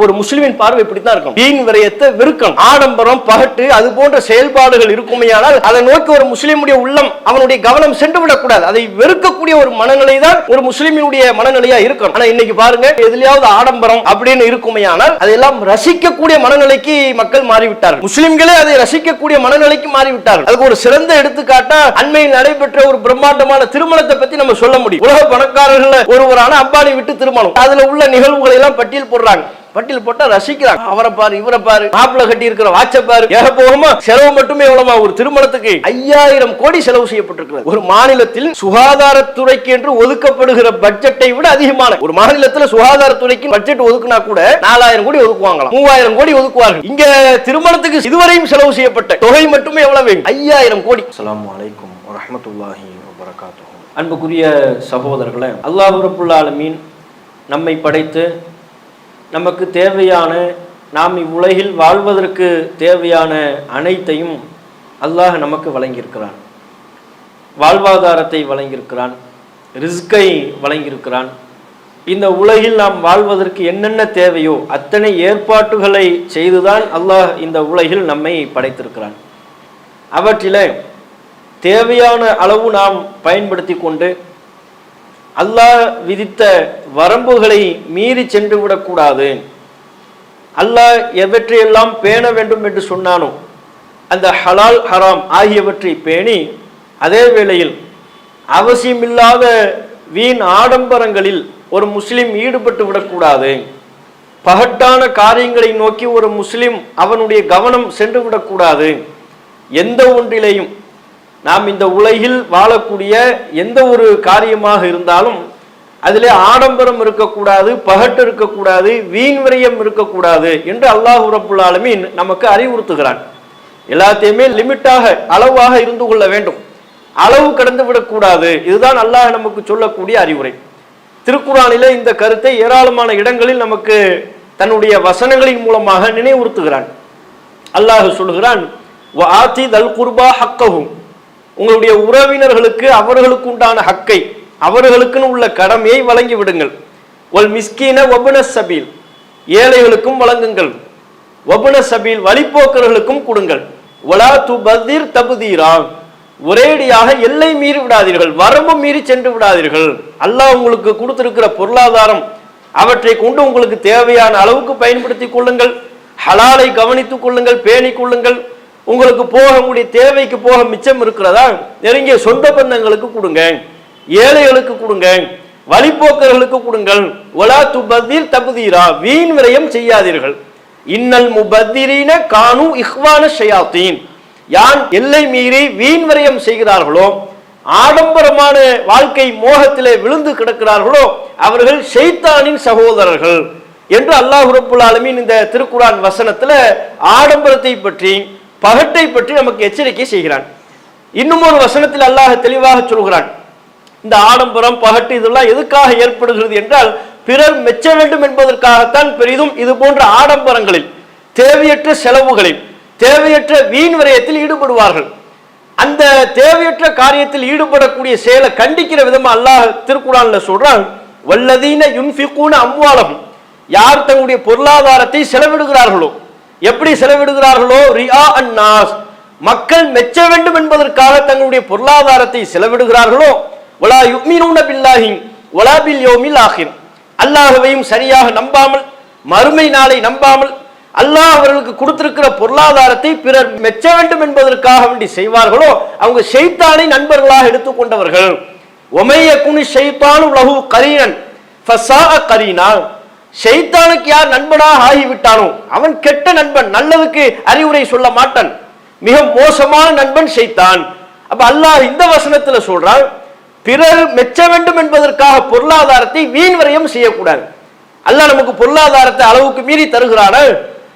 ஒரு முஸ்லிமின் பார்வை இப்படித்தான் இருக்கும். வீண் விரயத்தை வெறுக்கணும் ஆடம்பரம் பகட்டு அது போன்ற செயல்பாடுகள் இருக்குமையானால் அதை நோக்கி ஒரு முஸ்லிமுடைய உள்ளம் அவனுடைய கவனம் சென்று விடக்கூடாது அதை வெறுக்கக்கூடிய ஒரு மனநிலை தான் ஒரு முஸ்லிமினுடைய மனநிலையா இருக்கும். ஆனா இன்னைக்கு பாருங்க எதுலயாவது ஆடம்பரம் அப்படின்னு இருக்குமையானால் அதையெல்லாம் ரசிக்கக்கூடிய மனநிலைக்கு மக்கள் மாறிவிட்டார்கள். முஸ்லிம்களே அதை ரசிக்கக்கூடிய மனநிலைக்கு மாறிவிட்டார்கள். அதுக்கு ஒரு சிறந்த எடுத்துக்காட்டா அண்மையில் நடைபெற்ற ஒரு பிரம்மாண்டமான திருமணத்தை பத்தி நம்ம சொல்ல முடியும். உலக பணக்காரர்கள் ஒருவரான அம்பானி விட்டு திருமணம். அதுல உள்ள நிகழ்வுகளை எல்லாம் பட்டியல் போடுறாங்க. பட்டியல் போட்டா ரசிக்கிறாங்க. அவரை பாரு இவரை பாரு மாப்பிள்ள கட்டி இருக்கிற வாட்ச பாரு. ஏக போகமா செலவு மட்டுமே எவ்வளவா? ஒரு திருமணத்துக்கு ஐயாயிரம் கோடி செலவு செய்யப்பட்டிருக்கிறது. ஒரு மாநிலத்தில் சுகாதாரத்துறைக்கு என்று ஒதுக்கப்படுகிற பட்ஜெட்டை விட அதிகமான ஒரு மாநிலத்தில் சுகாதாரத்துறைக்கு பட்ஜெட் ஒதுக்குனா கூட நாலாயிரம் கோடி ஒதுக்குவாங்களாம். மூவாயிரம் கோடி ஒதுக்குவார்கள். இங்க திருமணத்துக்கு இதுவரையும் செலவு செய்யப்பட்ட தொகை மட்டுமே எவ்வளவு? ஐயாயிரம் கோடி. அஸ்ஸலாமு அலைக்கும் வரஹ்மத்துல்லாஹி வபரகாத்துஹு. அன்புக்குரிய சகோதரர்களே அல்லாஹ் ரப்புல் ஆலமீன் நம்மை படைத்து நமக்கு தேவையான நாம் இவ்வுலகில் வாழ்வதற்கு தேவையான அனைத்தையும் அல்லாஹ் நமக்கு வழங்கியிருக்கிறான். வாழ்வாதாரத்தை வழங்கியிருக்கிறான். ரிஸ்கை வழங்கியிருக்கிறான். இந்த உலகில் நாம் வாழ்வதற்கு என்னென்ன தேவையோ அத்தனை ஏற்பாட்டுகளை செய்துதான் அல்லாஹ் இந்த உலகில் நம்மை படைத்திருக்கிறான். அவற்றில் தேவையான அளவு நாம் பயன்படுத்தி கொண்டு அல்லாஹ் விதித்த வரம்புகளை மீறி சென்று விடக்கூடாது. அல்லாஹ் எவற்றையெல்லாம் பேண வேண்டும் என்று சொன்னானோ அந்த ஹலால் ஹராம் ஆகியவற்றை பேணி அதே வேளையில் அவசியமில்லாத வீண் ஆடம்பரங்களில் ஒரு முஸ்லிம் ஈடுபட்டு விடக்கூடாது. பகட்டான காரியங்களை நோக்கி ஒரு முஸ்லிம் அவனுடைய கவனம் சென்று விடக்கூடாது. எந்த ஒன்றிலேயும் நாம் இந்த உலகில் வாழக்கூடிய எந்த ஒரு காரியமாக இருந்தாலும் அதிலே ஆடம்பரம் இருக்கக்கூடாது பகட்டு இருக்கக்கூடாது வீண் விரயம் இருக்கக்கூடாது என்று அல்லாஹ் ரப்புல் ஆலமீன் நமக்கு அறிவுறுத்துகிறான். எல்லாத்தையுமே லிமிட்டாக அளவாக இருந்து கொள்ள வேண்டும். அளவு கடந்து விடக்கூடாது. இதுதான் அல்லாஹ் நமக்கு சொல்லக்கூடிய அறிவுரை. திருக்குறானிலே இந்த கருத்தை ஏராளமான இடங்களில் நமக்கு தன்னுடைய வசனங்களின் மூலமாக நினைவுறுத்துகிறான். அல்லாஹ் சொல்கிறான் ஆத்தி தல் குர்பா ஹக்கஹும். உங்களுடைய உறவினர்களுக்கு அவர்களுக்கு உண்டான ஹக்கை அவர்களுக்குன்னு உள்ள கடமையை வழங்கி விடுங்கள். ஒல் மிஸ்கீன ஒபுன சபீல் ஏழைகளுக்கும் வழங்குங்கள். ஒபுன சபீல் வழிப்போக்கர்களுக்கும் கொடுங்கள். ஒலா து பதீர் தபுதீரா ஒரேடியாக எல்லை மீறி விடாதீர்கள் வரம்பு மீறி சென்று விடாதீர்கள். அல்லாஹ் உங்களுக்கு கொடுத்திருக்கிற பொருளாதாரம் அவற்றை கொண்டு உங்களுக்கு தேவையான அளவுக்கு பயன்படுத்தி கொள்ளுங்கள். ஹலாலை கவனித்துக் கொள்ளுங்கள் பேணிக் கொள்ளுங்கள். உங்களுக்கு போகக்கூடிய தேவைக்கு போக மிச்சம் இருக்கிறதா? நெருங்கிய சொந்த பந்தங்களுக்கு கொடுங்க. ஏழைகளுக்கு கொடுங்க. வழிபோக்கர்களுக்கு கொடுங்கள். ஒலா துபதீர் தபுதீரா. வீண் விரயம் செய்யாதீர்கள். இன்னல் முபத்திரீன கானு இஹ்வான ஷயாத்தீன். யான் எல்லை மீறி வீண் விரயம் செய்கிறார்களோ ஆடம்பரமான வாழ்க்கை மோகத்திலே விழுந்து கிடக்கிறார்களோ அவர்கள் ஷெய்தானின் சகோதரர்கள். என்று அல்லாஹ் ரபுல் ஆலமின் இந்த திருக்குரான் வசனத்தில் ஆடம்பரத்தை பற்றி பகட்டை பற்றி நமக்கு எச்சரிக்கை செய்கிறான். இன்னும் ஒரு வசனத்தில் அல்லாஹ் தெளிவாக சொல்கிறான். இந்த ஆடம்பரம் பகட்டு இதெல்லாம் எதுக்காக ஏற்படுகிறது என்றால் பிறர் மெச்ச வேண்டும் என்பதற்காகத்தான் பெரிதும் இது போன்ற ஆடம்பரங்களில் தேவையற்ற செலவுகளில் தேவையற்ற வீண் விரயத்தில் ஈடுபடுவார்கள். அந்த தேவையற்ற காரியத்தில் ஈடுபடக்கூடிய செயலை கண்டிக்கிற விதமா அல்லாஹ் திருக்குறான்ல சொல்றான் வல்லதீன யுன்ஃபிகூன அம்வாலகம் யார் தங்களுடைய பொருளாதாரத்தை செலவிடுகிறார்களோ எப்படி செலவிடுகிறார்களோ ரியா அன்னாஸ் மக்கள் மெச்ச வேண்டும் என்பதற்காக தங்களுடைய பொருளாதாரத்தை செலவிடுகிறார்களோ? ஒலா யுக்மினூன பில்லாஹி ஒலா பில் யோமில் ஆகிர். அல்லாஹவையும் சரியாக நம்பாமல் மறுமை நாளை நம்பாமல் அல்லாஹ் அவர்களுக்கு கொடுத்திருக்கிற பொருளாதாரத்தை பிறர் மெச்ச வேண்டும் என்பதற்காக வேண்டி செய்வார்களோ? அவங்க செய்தானை நண்பர்களாக எடுத்துக்கொண்டவர்கள் ஒமைய குனி ஷைத்தான் உலகு கரீனன் ஃபசா கரீனா. ஷைத்தானுக்கு யார் நண்பனாக ஆகிவிட்டானோ அவன் கெட்ட நண்பன் நல்லதுக்கு அறிவுரை சொல்ல மாட்டான். மிக மோசமான நண்பன் ஷைத்தான். அப்ப அல்லாஹ் இந்த வசனத்துல சொல்றான் பிறர் மெச்ச வேண்டும் என்பதற்காக பொருளாதாரத்தை வீண் விரயம் செய்யக்கூடாது. அல்லாஹ் நமக்கு பொருளாதாரத்தை அளவுக்கு மீறி தருகிறான?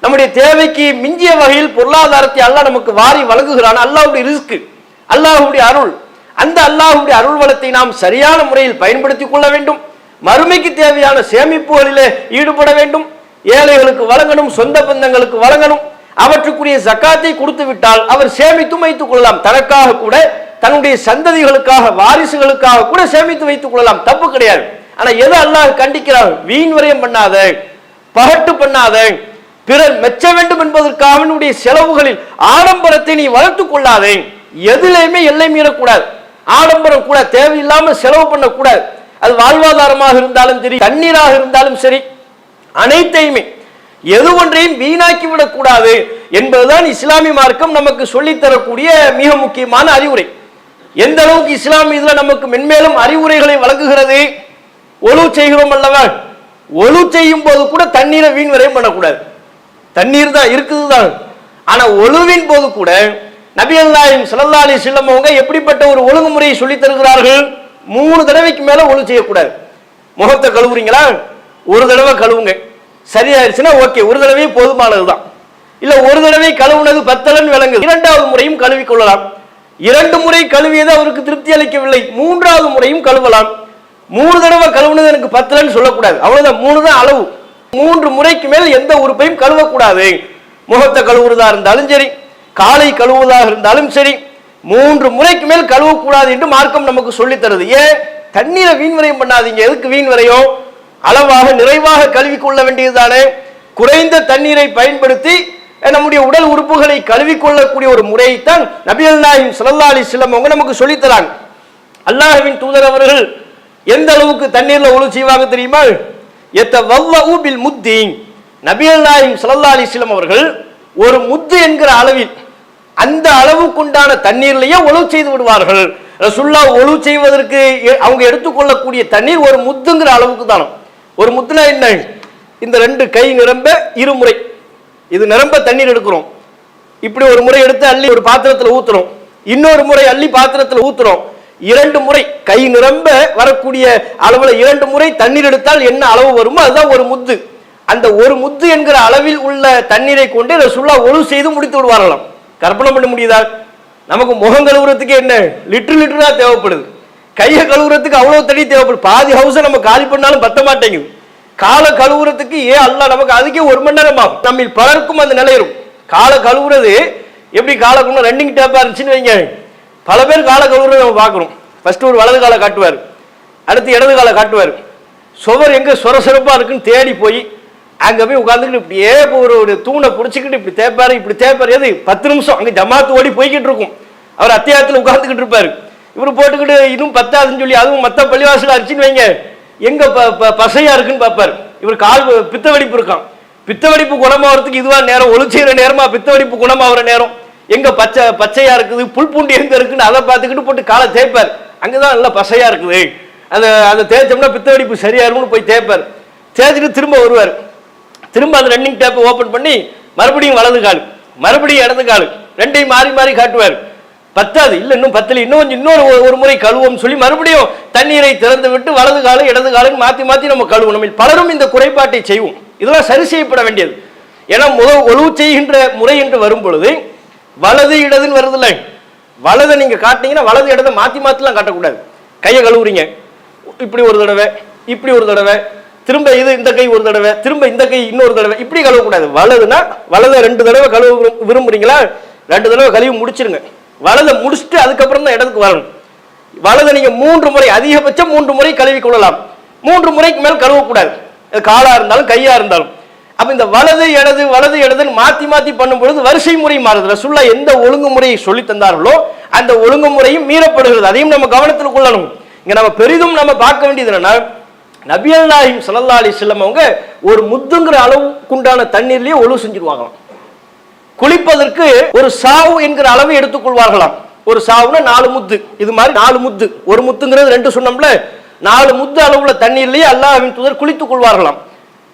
நம்முடைய தேவைக்கு மிஞ்சிய வகையில் பொருளாதாரத்தை அல்லாஹ் நமக்கு வாரி வழங்குகிறான்? அல்லாஹுடைய ரிஸ்க் அல்லாஹுடைய அருள். அந்த அல்லாஹுடைய அருள் வளத்தை நாம் சரியான முறையில் பயன்படுத்திக் கொள்ள வேண்டும். மறுமைக்கு தேவையான சேமிப்புகளிலே ஈடுபட வேண்டும். ஏழைகளுக்கு வழங்கணும் சொந்த பந்தங்களுக்கு வழங்கணும். அவற்றுக்குரிய ஜக்காத்தை கொடுத்து விட்டால் அவர் சேமித்தும் வைத்துக் கொள்ளலாம். தனக்காக கூட தன்னுடைய சந்ததிகளுக்காக வாரிசுகளுக்காக கூட சேமித்து வைத்துக் கொள்ளலாம். தப்பு கிடையாது. ஆனா எது அல்லாஹ் கண்டிக்கிறார் வீண் வரையும் பண்ணாத பகட்டு பண்ணாத பிறர் மெச்ச வேண்டும் என்பதற்காக செலவுகளில் ஆடம்பரத்தை நீ வளர்த்துக் கொள்ளாதே. எதுலையுமே எல்லை மீறக்கூடாது. ஆடம்பரம் கூட தேவையில்லாமல் செலவு பண்ணக்கூடாது. அது வாழ்வாதாரமாக இருந்தாலும் சரி தண்ணீராக இருந்தாலும் சரி அனைத்தையுமே எது ஒன்றையும் வீணாக்கி விடக்கூடாது என்பதுதான் இஸ்லாமிய மார்க்கம் நமக்கு சொல்லித்தரக்கூடிய மிக முக்கியமான அறிவுரை. எந்த அளவுக்கு இஸ்லாம் இதுல நமக்கு மென்மேலும் அறிவுரைகளை வழங்குகிறது? ஒழு செய்கிறோம் அல்லவா? ஒழு செய்யும் போது கூட தண்ணீரை வீண் வரையும் பண்ணக்கூடாது. தண்ணீர் தான் இருக்குது தான். ஆனா ஒழுவின் போது கூட நபி அல்லாஹிம் ஸல்லல்லாஹு அலைஹி அவங்க எப்படிப்பட்ட ஒரு ஒழுங்குமுறையை சொல்லித் தருகிறார்கள்? மூணு தடவைக்கு மேல ஒழு செய்யக்கூடாது. முகத்தை கழுவுறீங்களா? ஒரு தடவை கழுவுங்க. சரியாயிருச்சுன்னா ஓகே ஒரு தடவை போதுமானதுதான். இல்ல ஒரு தடவை கழுவுனது பத்தலன் விளங்குது. இரண்டாவது முறையும் கழுவிக் கொள்ளலாம். இரண்டு முறை கழுவியது அவருக்கு திருப்தி அளிக்கவில்லை. மூன்றாவது முறையும் கழுவலாம். மூணு தடவை கழுவுனது எனக்கு பத்தலன்னு சொல்லக்கூடாது. அவ்வளவுதான். மூணு தான் அளவு. மூன்று முறைக்கு மேல் எந்த உறுப்பையும் கழுவக்கூடாது. முகத்தை கழுவுறதா இருந்தாலும் சரி காலை கழுவுவதாக இருந்தாலும் சரி மூன்று முறைக்கு மேல் கழுவக்கூடாது என்று மார்க்கம் நமக்கு சொல்லித் தருது. ஏன் தண்ணீரை வீண்வரையும் பண்ணாதீங்க. எதுக்கு வீண்வரையும் அளவாக நிறைவாக கழுவி கொள்ள வேண்டியதுதானே. குறைந்த தண்ணீரை பயன்படுத்தி நம்முடைய உடல் உறுப்புகளை கழுவிக்கொள்ளக்கூடிய ஒரு முறையைத்தான் நபிகள் நாயும் ஸல்லல்லாஹு அலி சிலம் அவங்க நமக்கு சொல்லித் தராங்க. அல்லாஹ்வின் தூதர் அவர்கள் எந்த அளவுக்கு தண்ணீர்ல ஒழு செய்வாங்க தெரியுமா? எத்த வவ்வஉ முத்தி நபிகள் நாயும் ஸல்லல்லாஹு அலி சிலம் அவர்கள் ஒரு முத்து என்கிற அளவில் அந்த அளவுக்குண்டான தண்ணீர்லையே ஒழுவு செய்து விடுவார்கள். ரசுல்லா ஒழு செய்வதற்கு எ- அவங்க எடுத்துக்கொள்ளக்கூடிய தண்ணீர் ஒரு முத்துங்கிற அளவுக்கு தானே. ஒரு முத்துனா என்ன? இந்த ரெண்டு கை நிரம்ப இருமுறை. இது நிரம்ப தண்ணீர் எடுக்கிறோம். இப்படி ஒரு முறை எடுத்து அள்ளி ஒரு பாத்திரத்தில் ஊத்துறோம். இன்னொரு முறை அள்ளி பாத்திரத்தில் ஊத்துறோம். இரண்டு முறை கை நிரம்ப வரக்கூடிய அளவில் இரண்டு முறை தண்ணீர் எடுத்தால் என்ன அளவு வருமோ அதுதான் ஒரு முத்து. அந்த ஒரு முத்து என்கிற அளவில் உள்ள தண்ணீரை கொண்டு ரசுல்லா ஒழு செய்து முடித்து விடுவார்களாம். கற்பனை பண்ண முடியுதா? நமக்கு முகம் கழுவுறதுக்கு என்ன? லிட்டர் லிட்டரா தேவைப்படுது. கையை கழுவுறதுக்கு அவ்வளோ தண்ணி தேவைப்படுது. பாதி ஹவுஸை நம்ம காலி பண்ணாலும் பத்த மாட்டேங்குது. காலை கழுவுறதுக்கு ஏன் அல்ல நமக்கு அதுக்கே ஒரு மணி நேரம் ஆகும். நம்ம பலருக்கும் அந்த நிலை இருக்கும் காலை கழுவுறது எப்படி காலை கழுவு ரன்னிங் டேப்பாக இருந்துச்சுன்னு வைங்க பல பேர் காலை கழுவுறத நம்ம பார்க்குறோம் ஃபஸ்ட்டு ஒரு வலது காலை காட்டுவார். அடுத்து இடது காலை காட்டுவார். சுவர் எங்க சொரசொரப்பா இருக்குன்னு தேடி போய் அங்கே போய் உட்காந்துக்கிட்டு இப்படியே இப்போ ஒரு ஒரு தூணை பிடிச்சிக்கிட்டு இப்படி தேப்பாரு இப்படி தேப்பாரு எது? பத்து நிமிஷம். அங்கே ஜமாத்து ஓடி போய்கிட்டு இருக்கும். அவர் அத்தியாயத்தில் உட்காந்துக்கிட்டு இருப்பார். இவர் போட்டுக்கிட்டு இன்னும் பத்தாதுன்னு சொல்லி அதுவும் மற்ற பள்ளிவாசல் அரிச்சின்னு வைங்க. எங்கே ப- ப- பசையாக இருக்குன்னு பார்ப்பார். இவர் கால் பித்த வெடிப்பு இருக்கான். பித்த வெடிப்பு குணமாகறதுக்கு இதுவாக நேரம் ஒளி நேரமாக நேரமா பித்த வெடிப்பு குணமாகிற நேரம். எங்கே பச்சை பச்சையாக இருக்குது புல் பூண்டு எங்கே இருக்குன்னு அதை பார்த்துக்கிட்டு போட்டு காலை தேய்ப்பார். அங்கே தான் நல்லா பசையாக இருக்குது. அதை அதை தேய்ச்சோம்னா பித்த வெடிப்பு சரியாக இருக்கும்னு போய் தேய்ப்பார். தேய்ச்சிட்டு திரும்ப வருவார். திரும்ப அந்த ரன்னிங் டேப்பை ஓப்பன் பண்ணி மறுபடியும் வலது கால் மறுபடியும் இடது கால் ரெண்டையும் மாறி மாறி காட்டுவார். பத்தாது இல்லை இன்னும் பத்தில் இன்னும் கொஞ்சம் இன்னொரு ஒரு- முறை கழுவோம் சொல்லி மறுபடியும் தண்ணீரை திறந்து விட்டு வலது காலம் இடது காலம் மாற்றி மாற்றி நம்ம கழுவோம் நம்ம பலரும் இந்த குறைபாட்டை செய்வோம். இதெல்லாம் சரி செய்யப்பட வேண்டியது. ஏன்னா முத ஒழுவு செய்கின்ற முறை என்று வரும் பொழுது வலது இடதுன்னு வருதில்லை. வலதை நீங்கள் காட்டினீங்கன்னா வலது இடத்தை மாற்றி மாற்றிலாம் காட்டக்கூடாது. கையை கழுவுறீங்க. இப்படி ஒரு தடவை இப்படி ஒரு தடவை திரும்ப இது இந்த கை ஒரு தடவை திரும்ப இந்த கை இன்னொரு தடவை. இப்படி கழுவக்கூடாது. வலதுனா வலதை ரெண்டு தடவை கழுவ விரும்புறீங்களா? ரெண்டு தடவை கழுவி முடிச்சிருங்க. வலதை முடிச்சுட்டு அதுக்கப்புறம் தான் இடத்துக்கு வரணும். வலதை நீங்க மூன்று முறை அதிகபட்சம் மூன்று முறை கழுவி கொள்ளலாம். மூன்று முறைக்கு மேல் கழுவக்கூடாது. அது காலா இருந்தாலும் கையா இருந்தாலும். அப்ப இந்த வலது இடது வலது இடதுன்னு மாத்தி மாத்தி பண்ணும் பொழுது வரிசை முறை மாறுது. ரசுல்லா எந்த ஒழுங்குமுறையை சொல்லி தந்தார்களோ அந்த ஒழுங்குமுறையும் மீறப்படுகிறது. அதையும் நம்ம கவனத்தில் கொள்ளணும். இங்க நம்ம பெரிதும் நம்ம பார்க்க வேண்டியது என்னன்னா நபியல் நாயிம் ஸல்லல்லாஹு அலி செல்லம் அவங்க ஒரு முத்துங்கிற அளவுக்குண்டான தண்ணீர்லயே ஒழு செஞ்சிருவாங்களாம். குளிப்பதற்கு ஒரு சாவு என்கிற அளவை எடுத்துக்கொள்வார்களாம். ஒரு சாவுனா நாலு முத்து. இது மாதிரி நாலு முத்து. ஒரு முத்துங்கிறது ரெண்டு சொன்னோம்ல நாலு முத்து அளவுள்ள தண்ணீர்லயே அல்லாஹ்வின் தூதர் குளித்துக் கொள்வார்களாம்.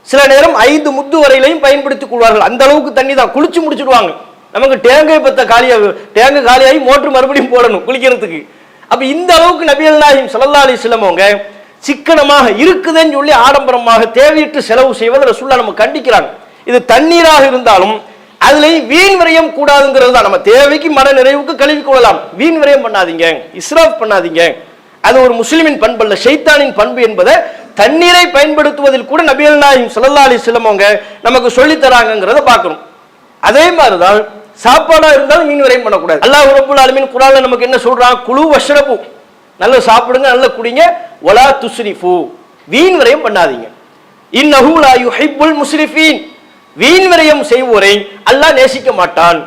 சில நேரம் ஐந்து முத்து வரையிலையும் பயன்படுத்திக் கொள்வார்கள். அந்த அளவுக்கு தண்ணி தான். குளிச்சு முடிச்சிடுவாங்க. நமக்கு டேங்கை பத்த காலியாக டேங்கு காலியாகி மோட்டர் மறுபடியும் போடணும் குளிக்கிறதுக்கு. அப்ப இந்த அளவுக்கு நபியல் நாயகம் சல்லா அலி வஸல்லம் அவங்க சிக்கனமாக இருக்குதுன்னு சொல்லி ஆடம்பரமாக தேவையிட்டு செலவு செய்வதை ரசூல்லா நம்ம கண்டிக்கிறாங்க. இது தண்ணீராக இருந்தாலும் அதுலேயும் வீண் விரயம் கூடாதுங்கிறது தான். நம்ம தேவைக்கு மன நிறைவுக்கு கழுவி கொள்ளலாம். வீண் விரயம் பண்ணாதீங்க. இஸ்ராஃப் பண்ணாதீங்க. அது ஒரு முஸ்லிமின் பண்பு அல்ல ஷைத்தானின் பண்பு என்பதை தண்ணீரை பயன்படுத்துவதில் கூட நபியல் நாயகம் ஸல்லல்லாஹு அலி சிலமவங்க நமக்கு சொல்லி தராங்கிறத பார்க்கணும். அதே மாதிரிதான் சாப்பாடாக இருந்தாலும் மீன் விரயம் பண்ணக்கூடாது. அல்லாஹ் ரப்பல் அலுமின் குர்ஆன்ல நமக்கு என்ன சொல்றான்? குழு வஷ்ரபு. நல்லா சாப்பிடுங்க நல்லா குடிங்க. ஒலா துஸ்ரிஃபு. வீண் விரயம் பண்ணாதீங்க. இன்னஹுலா யுஹிப்புல் முஸ்ரிஃபீன். வீண் விரயம் செய்வோரை அல்லாஹ் நேசிக்க மாட்டான்.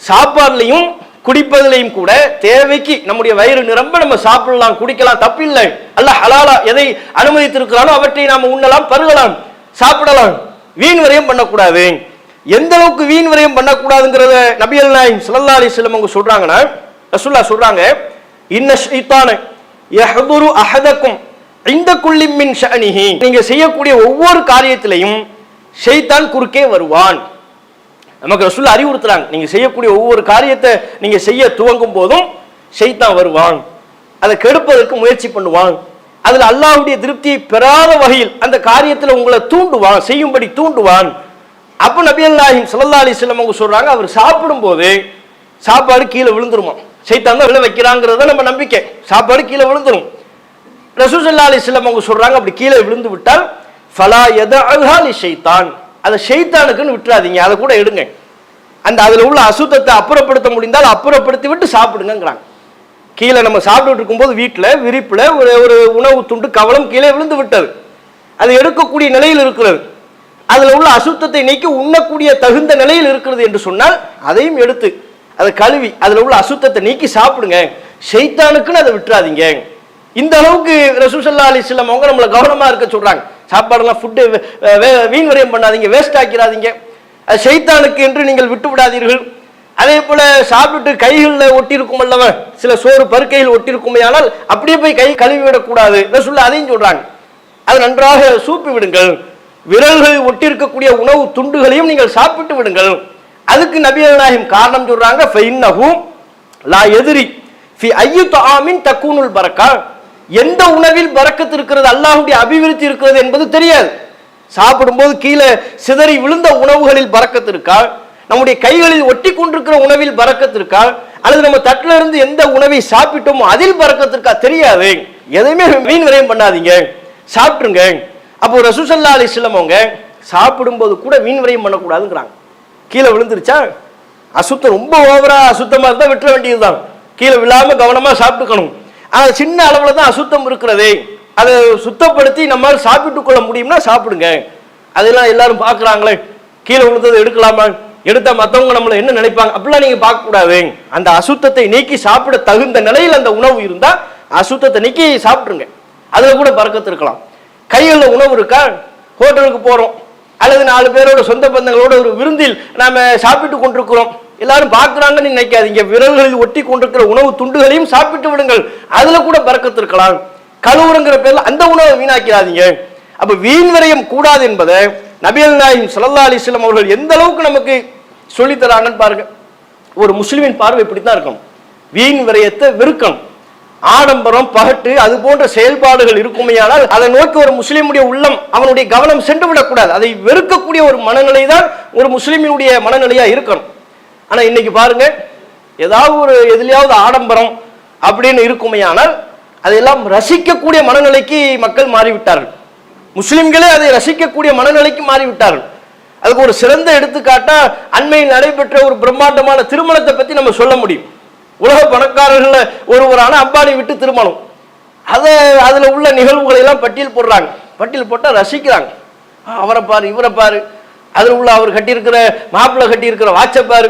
சாப்பாடுலையும் குடிப்பதிலையும் கூட தேவைக்கு நம்முடைய வயிறு நிரம்ப நம்ம சாப்பிடலாம் குடிக்கலாம் தப்பில்லை. அல்ல ஹலாலா எதை அனுமதித்திருக்கிறானோ அவற்றை நாம உண்ணலாம் பருகலாம் சாப்பிடலாம். வீண் விரயம் பண்ணக்கூடாது. எந்த அளவுக்கு வீண் விரயம் பண்ணக்கூடாதுங்கிறத நபியல் நாயம் சுல்லா அலைஹி வஸல்லம் அவங்க சொல்றாங்கன்னா ரசுல்லா சொல்றாங்க இன்ன ஷைத்தான யஹ்துரு அஹதக்கும் இந்த குள்ளி மின் நீங்க செய்யக்கூடிய ஒவ்வொரு காரியத்திலையும் ஷைத்தான் குறுக்கே வருவான். நமக்கு ரசூல் அறிவுறுத்துறாங்க. நீங்க செய்யக்கூடிய ஒவ்வொரு காரியத்தை நீங்க செய்ய துவங்கும் போதும் ஷைத்தான் வருவான். அதை கெடுப்பதற்கு முயற்சி பண்ணுவான். அதில் அல்லாஹ்வுடைய திருப்தியை பெறாத வகையில் அந்த காரியத்தில் உங்களை தூண்டுவான் செய்யும்படி தூண்டுவான். அப்ப நபி அல்லாஹிம் சல்லா அலிஸ்லம் அவங்க சொல்றாங்க அவர் சாப்பிடும்போது சாப்பாடு கீழே விழுந்துருமா சைத்தான் தான் விழ வைக்கிறாங்கிறத நம்ம நம்பிக்கை. சாப்பாடு கீழே விழுந்துரும். ரசூல் ஸல்லல்லாஹு அவங்க சொல்றாங்க அப்படி கீழே விழுந்து விட்டால் ஃபலா எத லி ஷைத்தான். அதை ஷைத்தானுக்குன்னு விட்டுறாதீங்க அதை கூட எடுங்க. அந்த அதில் உள்ள அசுத்தத்தை அப்புறப்படுத்த முடிந்தால் அப்புறப்படுத்தி விட்டு சாப்பிடுங்கிறாங்க கீழே நம்ம சாப்பிட்டுட்டு இருக்கும்போது வீட்டில் விரிப்பில் ஒரு ஒரு உணவு துண்டு கவலம் கீழே விழுந்து விட்டது. அது எடுக்கக்கூடிய நிலையில் இருக்கிறது. அதில் உள்ள அசுத்தத்தை நீக்கி உண்ணக்கூடிய தகுந்த நிலையில் இருக்கிறது என்று சொன்னால் அதையும் எடுத்து அதை கழுவி அதில் உள்ள அசுத்தத்தை நீக்கி சாப்பிடுங்க. ஷைத்தானுக்குன்னு அதை விட்டுறாதீங்க. இந்த அளவுக்கு ரசூசல்லா அலிஸ்லாம் அவங்க நம்மளை கவனமாக இருக்க சொல்கிறாங்க சாப்பாடெல்லாம் ஃபுட்டு வீண் விரயம் பண்ணாதீங்க வேஸ்ட் ஆக்கிறாதீங்க அது ஷைத்தானுக்கு என்று நீங்கள் விட்டு விடாதீர்கள் அதே போல சாப்பிட்டு கைகளில் ஒட்டியிருக்கும் அல்லவா? சில சோறு பருக்கையில் ஒட்டியிருக்குமே ஆனால் அப்படியே போய் கை கழுவி விடக்கூடாது ரசூல்லா அதையும் சொல்கிறாங்க அது நன்றாக சூப்பி விடுங்கள் விரல்கள் ஒட்டியிருக்கக்கூடிய உணவு துண்டுகளையும் நீங்கள் சாப்பிட்டு விடுங்கள் அதுக்கு நபிகள் நாயகம் காரணம் சொல்றாங்க ஃபைன்னஹும் லா எதிரி ஃபி ஐயு தாமின் தக்கூனுல் பரக்கா. எந்த உணவில் பறக்கத்து இருக்கிறது அல்லாஹுடைய அபிவிருத்தி இருக்கிறது என்பது தெரியாது. சாப்பிடும்போது கீழே சிதறி விழுந்த உணவுகளில் பறக்கத்து இருக்கா? நம்முடைய கைகளில் ஒட்டி கொண்டிருக்கிற உணவில் பறக்கத்து இருக்கா? அல்லது நம்ம தட்டில இருந்து எந்த உணவை சாப்பிட்டோமோ அதில் பறக்கத்து இருக்கா? தெரியாது. எதையுமே மீன் விரயம் பண்ணாதீங்க. சாப்பிட்டுருங்க. அப்போ ரசூசல்லா அலி அவங்க சாப்பிடும்போது கூட வீண் விரயம் பண்ணக்கூடாதுங்கிறாங்க. கீழே விழுந்துருச்சா? அசுத்தம் ரொம்ப ஓவராக அசுத்தமாக இருந்தால் விட்டுற வேண்டியதுதான். கீழே விழாமல் கவனமாக சாப்பிட்டுக்கணும். ஆனால் சின்ன அளவில் தான் அசுத்தம் இருக்கிறதே. அதை சுத்தப்படுத்தி நம்மால் சாப்பிட்டு கொள்ள முடியும்னா சாப்பிடுங்க. அதெல்லாம் எல்லாரும் பார்க்குறாங்களே. கீழே விழுந்ததை எடுக்கலாமா? எடுத்தால் மற்றவங்க நம்மளை என்ன நினைப்பாங்க? அப்படிலாம் நீங்கள் பார்க்கக்கூடாது. அந்த அசுத்தத்தை நீக்கி சாப்பிட தகுந்த நிலையில் அந்த உணவு இருந்தால் அசுத்தத்தை நீக்கி சாப்பிட்டுருங்க. அதில் கூட பறக்கத்து இருக்கலாம். கையில் உணவு இருக்கா? ஹோட்டலுக்கு போகிறோம் அல்லது நாலு பேரோட சொந்த பந்தங்களோட ஒரு விருந்தில் நாம சாப்பிட்டு கொண்டிருக்கிறோம். எல்லாரும் பார்க்குறாங்கன்னு நினைக்காதீங்க. விரல்களில் ஒட்டி கொண்டிருக்கிற உணவு துண்டுகளையும் சாப்பிட்டு விடுங்கள். அதில் கூட பறக்கத்து இருக்கலாம். கழுவுறங்கிற பேரில் அந்த உணவை வீணாக்கிறாதீங்க அப்போ வீண் விரயம் கூடாது என்பதை நபியல் நாயும் சல்லா அலைஹி அவர்கள் எந்த அளவுக்கு நமக்கு சொல்லித் தராங்கன்னு பாருங்க. ஒரு முஸ்லீமின் பார்வை இப்படித்தான் இருக்கும். வீண் விரயத்தை வெறுக்கணும். ஆடம்பரம் பகட்டு அது போன்ற செயல்பாடுகள் இருக்குமையானால் அதை நோக்கி ஒரு முஸ்லீமுடைய உள்ளம் அவனுடைய கவனம் சென்று விடக்கூடாது. அதை வெறுக்கக்கூடிய ஒரு மனநிலை தான் ஒரு முஸ்லீமினுடைய மனநிலையா இருக்கணும். ஆனா இன்னைக்கு பாருங்க ஏதாவது ஒரு எதுலையாவது ஆடம்பரம் அப்படின்னு இருக்குமையானால் அதையெல்லாம் ரசிக்கக்கூடிய மனநிலைக்கு மக்கள் மாறிவிட்டார்கள். முஸ்லிம்களே அதை ரசிக்கக்கூடிய மனநிலைக்கு மாறிவிட்டார்கள். அதுக்கு ஒரு சிறந்த எடுத்துக்காட்டா அண்மையில் நடைபெற்ற ஒரு பிரம்மாண்டமான திருமணத்தை பத்தி நம்ம சொல்ல முடியும். உலக பணக்காரர்கள ஒருவரான அம்பானி விட்டு திருமணம் அதை அதில் உள்ள நிகழ்வுகளை எல்லாம் பட்டியல் போடுறாங்க. பட்டியல் போட்டால் ரசிக்கிறாங்க. அவரை பாரு இவரை பாரு. அதில் உள்ள அவர் கட்டியிருக்கிற மாப்பிள்ளை கட்டியிருக்கிற வாட்சை பாரு.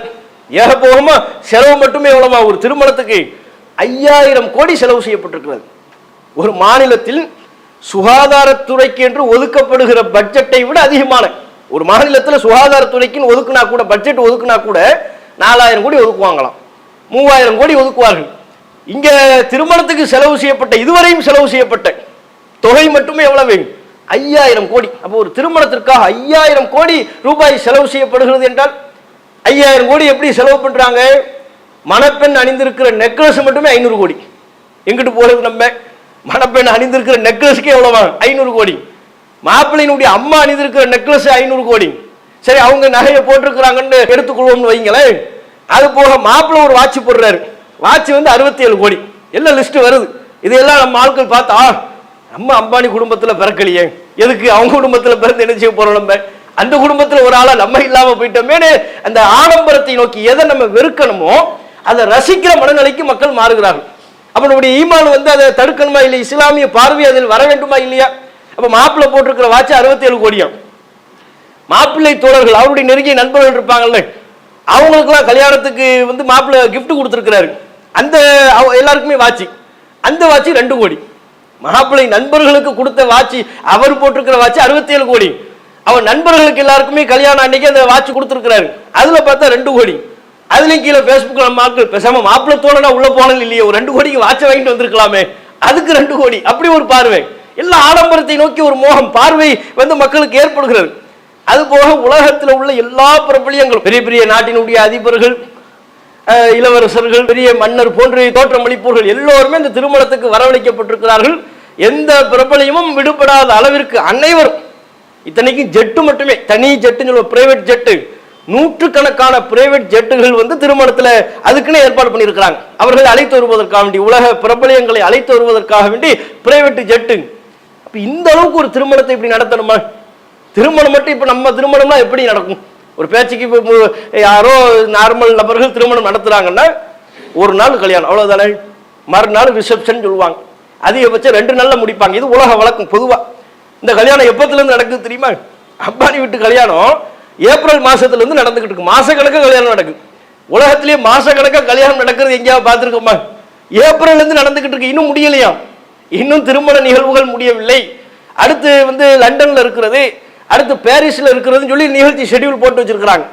ஏகபோகமாக செலவு மட்டுமே எவ்வளோமா ஒரு திருமணத்துக்கு ஐயாயிரம் கோடி செலவு செய்யப்பட்டிருக்கிறது. ஒரு மாநிலத்தில் சுகாதாரத்துறைக்கு என்று ஒதுக்கப்படுகிற பட்ஜெட்டை விட அதிகமான ஒரு மாநிலத்தில் சுகாதாரத்துறைக்குன்னு ஒதுக்குனா கூட பட்ஜெட் ஒதுக்குனா கூட நாலாயிரம் கோடி ஒதுக்குவாங்களாம். மூவாயிரம் கோடி ஒதுக்குவார்கள். இங்க திருமணத்துக்கு செலவு செய்யப்பட்ட இதுவரையும் செலவு செய்யப்பட்ட தொகை மட்டுமே எவ்வளவு ஐயாயிரம் கோடி. அப்போ ஒரு திருமணத்திற்காக ஐயாயிரம் கோடி ரூபாய் செலவு செய்யப்படுகிறது என்றால் ஐயாயிரம் கோடி எப்படி செலவு பண்றாங்க? மணப்பெண் அணிந்திருக்கிற நெக்லஸ் மட்டுமே ஐநூறு கோடி. எங்கிட்டு போறது நம்ம? மணப்பெண் அணிந்திருக்கிற நெக்லஸ்க்கே எவ்வளவா? ஐநூறு கோடி. மாப்பிள்ளையினுடைய அம்மா அணிந்திருக்கிற நெக்லஸ் ஐநூறு கோடி. சரி அவங்க நகையை போட்டிருக்கிறாங்கன்னு எடுத்துக்கொள்வோம்னு வைங்களேன். அது போக மாப்பிள்ள ஒரு வாட்ச் போடுறாரு. வாட்ச் வந்து அறுபத்தி ஏழு கோடி. எல்லாம் லிஸ்ட் வருது? இதெல்லாம் நம்ம ஆட்கள் பார்த்தா நம்ம அம்பானி குடும்பத்தில் பிறக்கலையே. எதுக்கு? அவங்க குடும்பத்தில் பிறந்து என்ன செய்ய போறோம் நம்ம? அந்த குடும்பத்தில் ஒரு ஆளா நம்ம இல்லாம போயிட்டோமேனு அந்த ஆடம்பரத்தை நோக்கி எதை நம்ம வெறுக்கணுமோ அதை ரசிக்கிற மனநிலைக்கு மக்கள் மாறுகிறார்கள். அவனுடைய நம்முடைய ஈமான் வந்து அதை தடுக்கணுமா இல்லை இஸ்லாமிய பார்வை அதில் வர வேண்டுமா இல்லையா? அப்ப மாப்பிள்ளை போட்டிருக்கிற வாட்ச் அறுபத்தி ஏழு மாப்பிள்ளை தோழர்கள் அவருடைய நெருங்கிய நண்பர்கள் இருப்பாங்கல்ல? அவங்களுக்குலாம் கல்யாணத்துக்கு வந்து மாப்பிள்ளை கிஃப்ட் கொடுத்துருக்கிறாரு. அந்த அவ- எல்லாருக்குமே வாட்சி. அந்த வாட்சி ரெண்டு கோடி. மாப்பிள்ளை நண்பர்களுக்கு கொடுத்த வாட்சி அவர் போட்டிருக்கிற வாட்சி அறுபத்தி ஏழு கோடி. அவர் நண்பர்களுக்கு எல்லாருக்குமே கல்யாணம் அன்னைக்கு அந்த வாட்ச் கொடுத்துருக்கிறாரு. அதுல பார்த்தா ரெண்டு கோடி. அதுலயும் கீழே ஃபேஸ்புக்கில் மாக்கு பேசாம மாப்பிள்ளை தோழனா உள்ள போனது இல்லையே ஒரு ரெண்டு கோடிக்கு வாட்சை வாங்கிட்டு வந்திருக்கலாமே. அதுக்கு ரெண்டு கோடி. அப்படி ஒரு பார்வை. எல்லா ஆடம்பரத்தை நோக்கி ஒரு மோகம் பார்வை வந்து மக்களுக்கு ஏற்படுகிறது. அதுபோக உலகத்தில் உள்ள எல்லா பிரபலியங்களும் பெரிய பெரிய நாட்டினுடைய அதிபர்கள் இளவரசர்கள் பெரிய மன்னர் போன்ற தோற்றமளிப்பவர்கள் எல்லோருமே இந்த திருமணத்துக்கு வரவழைக்கப்பட்டிருக்கிறார்கள். எந்த பிரபலியமும் விடுபடாத அளவிற்கு அனைவரும் இத்தனைக்கும் ஜெட்டு மட்டுமே தனி ஜெட்டுன்னு சொல்லுவோம் பிரைவேட் ஜெட்டு. நூற்றுக்கணக்கான பிரைவேட் ஜெட்டுகள் வந்து திருமணத்துல அதுக்குன்னு ஏற்பாடு பண்ணியிருக்கிறாங்க. அவர்கள் அழைத்து வருவதற்காக வேண்டி உலக பிரபலியங்களை அழைத்து வருவதற்காக வேண்டி பிரைவேட் ஜெட்டு. அப்போ இந்த அளவுக்கு ஒரு திருமணத்தை இப்படி நடத்தணுமா? திருமணம் மட்டும் இப்போ நம்ம திருமணம்னா எப்படி நடக்கும்? ஒரு பேச்சுக்கு இப்போ யாரோ நார்மல் நபர்கள் திருமணம் நடத்துகிறாங்கன்னா ஒரு நாள் கல்யாணம் அவ்வளோதானே மறுநாள் ரிசப்ஷன் சொல்லுவாங்க. அதிகபட்சம் ரெண்டு நாளில் முடிப்பாங்க. இது உலக வழக்கம் பொதுவாக இந்த கல்யாணம் எப்போத்துலேருந்து நடக்குது தெரியுமா? அம்பானி வீட்டு கல்யாணம் ஏப்ரல் மாதத்துலேருந்து நடந்துக்கிட்டு இருக்கு. மாதக்கணக்காக கல்யாணம் நடக்குது. உலகத்திலேயே மாதக்கணக்காக கல்யாணம் நடக்கிறது எங்கேயாவது பார்த்துருக்கோமா? ஏப்ரல்லேருந்து நடந்துக்கிட்டு இருக்கு. இன்னும் முடியலையா? இன்னும் திருமண நிகழ்வுகள் முடியவில்லை. அடுத்து வந்து லண்டனில் இருக்கிறது. அடுத்து பாரிஸில் இருக்கிறதுன்னு சொல்லி நிகழ்ச்சி ஷெடியூல் போட்டு வச்சிருக்கிறாங்க.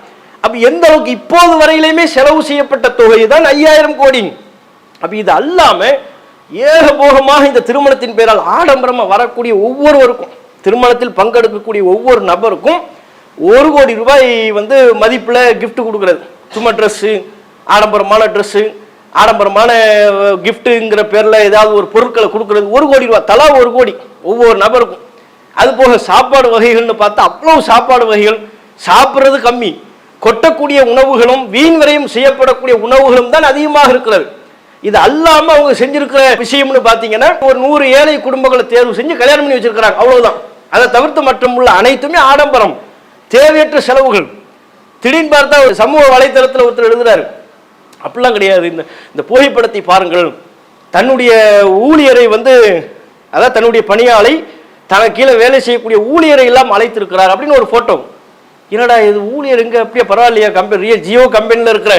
அப்போ எந்த அளவுக்கு இப்போது வரையிலுமே செலவு செய்யப்பட்ட தொகை தான் ஐயாயிரம் கோடி. அப்போ இது அல்லாமல் ஏகபோகமாக இந்த திருமணத்தின் பேரால் ஆடம்பரமாக வரக்கூடிய ஒவ்வொருவருக்கும் திருமணத்தில் பங்கெடுக்கக்கூடிய ஒவ்வொரு நபருக்கும் ஒரு கோடி ரூபாய் வந்து மதிப்பில் கிஃப்ட் கொடுக்குறது. சும்மா ட்ரெஸ்ஸு ஆடம்பரமான ட்ரெஸ்ஸு ஆடம்பரமான கிஃப்ட்டுங்கிற பேரில் ஏதாவது ஒரு பொருட்களை கொடுக்குறது. ஒரு கோடி ரூபாய் தலா ஒரு கோடி ஒவ்வொரு நபருக்கும். அது போக சாப்பாடு வகைகள்னு பார்த்தா அவ்வளோ சாப்பாடு வகைகள். சாப்பிட்றது கம்மி. கொட்டக்கூடிய உணவுகளும் வீண் விரையும் செய்யப்படக்கூடிய உணவுகளும் தான் அதிகமாக இருக்கிறது. இது அல்லாமல் அவங்க செஞ்சிருக்கிற விஷயம்னு பார்த்தீங்கன்னா ஒரு நூறு ஏழை குடும்பங்களை தேர்வு செஞ்சு கல்யாணம் பண்ணி வச்சிருக்கிறாங்க. அவ்வளோதான் அதை தவிர்த்து மற்றும் உள்ள அனைத்துமே ஆடம்பரம் தேவையற்ற செலவுகள். திடீர்னு பார்த்தா ஒரு சமூக வலைத்தளத்தில் ஒருத்தர் எழுதுறாரு. அப்படிலாம் கிடையாது. இந்த இந்த புகைப்படத்தை பாருங்கள். தன்னுடைய ஊழியரை வந்து அதாவது தன்னுடைய பணியாளை தனக்கு கீழே வேலை செய்யக்கூடிய ஊழியரை எல்லாம் அழைத்திருக்கிறார் அப்படின்னு ஒரு ஃபோட்டோ என்னடா இது ஊழியர் இங்கே அப்படியே பரவாயில்லையா கம்பெனி ரியல் ஜியோ கம்பெனியில் இருக்கிற